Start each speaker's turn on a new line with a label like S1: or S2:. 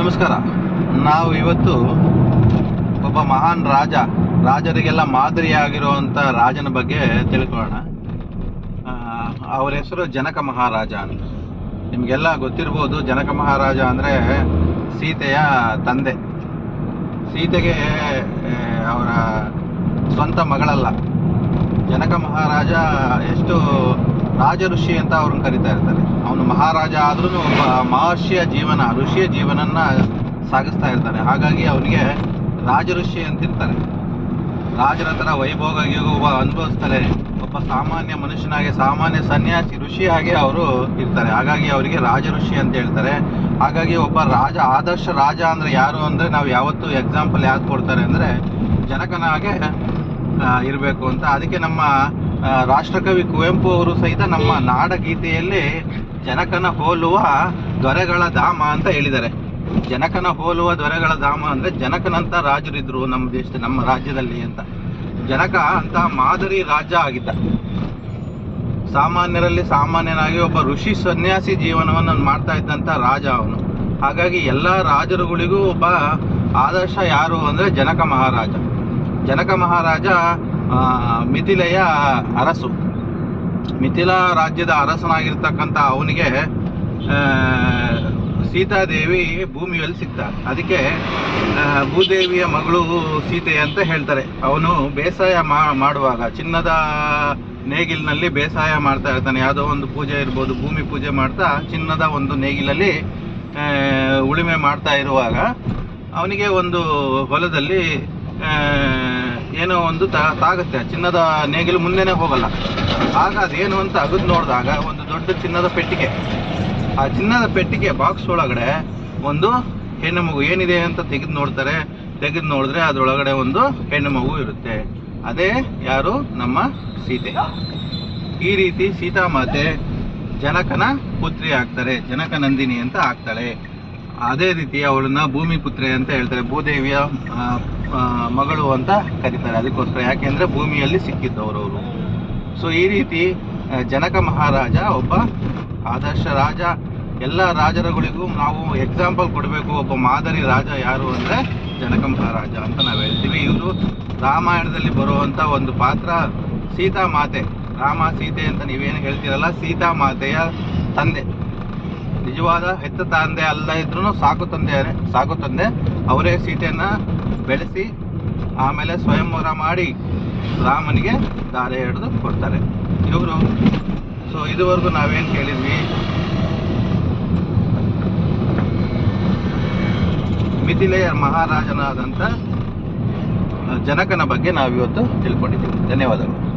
S1: ನಮಸ್ಕಾರ. ನಾವು ಇವತ್ತು ಒಬ್ಬ ಮಹಾನ್ ರಾಜ, ರಾಜರಿಗೆಲ್ಲ ಮಾದರಿಯಾಗಿರುವಂಥ ರಾಜನ ಬಗ್ಗೆ ತಿಳ್ಕೊಳ್ಳೋಣ. ಅವರ ಹೆಸರು ಜನಕ ಮಹಾರಾಜ ಅಂತ. ನಿಮಗೆಲ್ಲ ಗೊತ್ತಿರ್ಬೋದು ಜನಕ ಮಹಾರಾಜ ಅಂದರೆ ಸೀತೆಯ ತಂದೆ. ಸೀತೆಗೆ ಅವರ ಸ್ವಂತ ಮಗಳಲ್ಲ. ಜನಕ ಮಹಾರಾಜ ಎಷ್ಟು ರಾಜ ಋಷಿ ಅಂತ ಅವ್ರನ್ನ ಕರಿತಾ ಇರ್ತಾರೆ. ಅವನು ಮಹಾರಾಜ ಆದ್ರೂ ಒಬ್ಬ ಮಹರ್ಷಿಯ ಜೀವನ, ಋಷಿಯ ಜೀವನನ್ನ ಸಾಗಿಸ್ತಾ ಇರ್ತಾನೆ. ಹಾಗಾಗಿ ಅವನಿಗೆ ರಾಜ ಋಷಿ ಅಂತಿರ್ತಾರೆ. ರಾಜರ ಥರ ವೈಭೋಗ ಒಬ್ಬ ಅನುಭವಿಸ್ತಾರೆ. ಒಬ್ಬ ಸಾಮಾನ್ಯ ಮನುಷ್ಯನಾಗೆ, ಸಾಮಾನ್ಯ ಸನ್ಯಾಸಿ ಋಷಿಯಾಗಿ ಅವರು ಇರ್ತಾರೆ. ಹಾಗಾಗಿ ಅವರಿಗೆ ರಾಜ ಋಷಿ ಅಂತ ಹೇಳ್ತಾರೆ. ಹಾಗಾಗಿ ಒಬ್ಬ ರಾಜ, ಆದರ್ಶ ರಾಜ ಅಂದ್ರೆ ಯಾರು ಅಂದ್ರೆ ನಾವು ಯಾವತ್ತು ಎಕ್ಸಾಂಪಲ್ ಯಾವ್ದು ಕೊಡ್ತಾರೆ ಅಂದ್ರೆ ಜನಕನಾಗೆ ಇರಬೇಕು ಅಂತ. ಅದಕ್ಕೆ ನಮ್ಮ ರಾಷ್ಟ್ರಕವಿ ಕುವೆಂಪು ಅವರು ಸಹಿತ ನಮ್ಮ ನಾಡಗೀತೆಯಲ್ಲಿ ಜನಕನ ಹೋಲುವ ದೊರೆಗಳ ಧಾಮ ಅಂತ ಹೇಳಿದ್ದಾರೆ. ಜನಕನ ಹೋಲುವ ದೊರೆಗಳ ಧಾಮ ಅಂದ್ರೆ ಜನಕನಂತ ರಾಜರಿದ್ರು ನಮ್ಮ ದೇಶದ, ನಮ್ಮ ರಾಜ್ಯದಲ್ಲಿ ಅಂತ. ಜನಕ ಅಂತ ಮಾದರಿ ರಾಜ ಆಗಿದ್ದ. ಸಾಮಾನ್ಯರಲ್ಲಿ ಸಾಮಾನ್ಯನಾಗಿ ಒಬ್ಬ ಋಷಿ ಸನ್ಯಾಸಿ ಜೀವನವನ್ನು ಮಾಡ್ತಾ ಇದ್ದಂತ ರಾಜ ಅವನು. ಹಾಗಾಗಿ ಎಲ್ಲ ರಾಜರುಗಳಿಗೂ ಒಬ್ಬ ಆದರ್ಶ ಯಾರು ಅಂದ್ರೆ ಜನಕ ಮಹಾರಾಜ. ಜನಕ ಮಹಾರಾಜ ಮಿಥಿಲೆಯ ಅರಸು. ಮಿಥಿಲ ರಾಜ್ಯದ ಅರಸನಾಗಿರ್ತಕ್ಕಂಥ ಅವನಿಗೆ ಸೀತಾದೇವಿ ಭೂಮಿಯಲ್ಲಿ ಸಿಗ್ತಾರೆ ಅದಕ್ಕೆ ಭೂದೇವಿಯ ಮಗಳು ಸೀತೆ ಅಂತ ಹೇಳ್ತಾರೆ. ಅವನು ಬೇಸಾಯ ಮಾಡುವಾಗ, ಚಿನ್ನದ ನೇಗಿಲಿನಲ್ಲಿ ಬೇಸಾಯ ಮಾಡ್ತಾ ಇರ್ತಾನೆ. ಯಾವುದೋ ಒಂದು ಪೂಜೆ ಇರ್ಬೋದು, ಭೂಮಿ ಪೂಜೆ ಮಾಡ್ತಾ ಚಿನ್ನದ ಒಂದು ನೇಗಿಲಲ್ಲಿ ಉಳುಮೆ ಮಾಡ್ತಾ ಇರುವಾಗ, ಅವನಿಗೆ ಒಂದು ಹೊಲದಲ್ಲಿ ಏನೋ ಒಂದು ತಾಗುತ್ತೆ. ಚಿನ್ನದ ನೇಗಿಲು ಮುಂದೆನೆ ಹೋಗಲ್ಲ. ಆಗ ಅದೇನು ಅಂತ ಅಗದು ನೋಡಿದಾಗ ಒಂದು ದೊಡ್ಡ ಚಿನ್ನದ ಪೆಟ್ಟಿಗೆ. ಆ ಚಿನ್ನದ ಪೆಟ್ಟಿಗೆ ಬಾಕ್ಸ್ ಒಳಗಡೆ ಒಂದು ಹೆಣ್ಣು ಮಗು ಏನಿದೆ ಅಂತ ತೆಗೆದು ನೋಡ್ತಾರೆ. ತೆಗೆದು ನೋಡಿದ್ರೆ ಅದರೊಳಗಡೆ ಒಂದು ಹೆಣ್ಣು ಮಗು ಇರುತ್ತೆ. ಅದೇ ಯಾರು? ನಮ್ಮ ಸೀತೆ. ಈ ರೀತಿ ಸೀತಾಮಾತೆ ಜನಕನ ಪುತ್ರಿ ಆಗ್ತಾರೆ. ಜನಕ ನಂದಿನಿ ಅಂತ ಆಗ್ತಾಳೆ. ಅದೇ ರೀತಿ ಅವಳನ್ನ ಭೂಮಿ ಪುತ್ರಿ ಅಂತ ಹೇಳ್ತಾರೆ. ಭೂದೇವಿಯ ಮಗಳು ಅಂತ ಕರೀತಾರೆ. ಅದಕ್ಕೋಸ್ಕರ ಯಾಕೆಂದ್ರೆ ಭೂಮಿಯಲ್ಲಿ ಸಿಕ್ಕಿದ್ದವರು ಅವರು. ಸೊ ಈ ರೀತಿ ಜನಕ ಮಹಾರಾಜ ಒಬ್ಬ ಆದರ್ಶ ರಾಜ. ಎಲ್ಲ ರಾಜರುಗಳಿಗೂ ನಾವು ಎಕ್ಸಾಂಪಲ್ ಕೊಡಬೇಕು. ಒಬ್ಬ ಮಾದರಿ ರಾಜ ಯಾರು ಅಂದ್ರೆ ಜನಕ ಮಹಾರಾಜ ಅಂತ ನಾವು ಹೇಳ್ತೀವಿ. ಇವರು ರಾಮಾಯಣದಲ್ಲಿ ಬರುವಂತ ಒಂದು ಪಾತ್ರ ಸೀತಾ ಮಾತೆ. ರಾಮ, ಸೀತೆ ಅಂತ ನೀವೇನು ಹೇಳ್ತೀರಲ್ಲ, ಸೀತಾ ಮಾತೆಯ ತಂದೆ. ನಿಜವಾದ ಹೆತ್ತ ತಂದೆ ಅಲ್ಲ ಇದ್ರೂ ಸಾಕು ತಂದೆ ಸಾಕು ತಂದೆ. ಅವರೇ ಸೀತೆಯನ್ನ ಬೆಳೆಸಿ, ಆಮೇಲೆ ಸ್ವಯಂವರ ಮಾಡಿ ರಾಮನಿಗೆ ದಾರೆ ಹಿಡಿದು ಕೊಡ್ತಾರೆ. ಇವರು ಸೊ ಇದುವರೆಗೂ ನಾವೇನು ಕೇಳಿದ್ವಿ? ಮಿಥಿಲೆಯ ಮಹಾರಾಜನಾದಂಥ ಜನಕನ ಬಗ್ಗೆ ನಾವಿವತ್ತು ತಿಳ್ಕೊಂಡಿದ್ದೀವಿ. ಧನ್ಯವಾದಗಳು.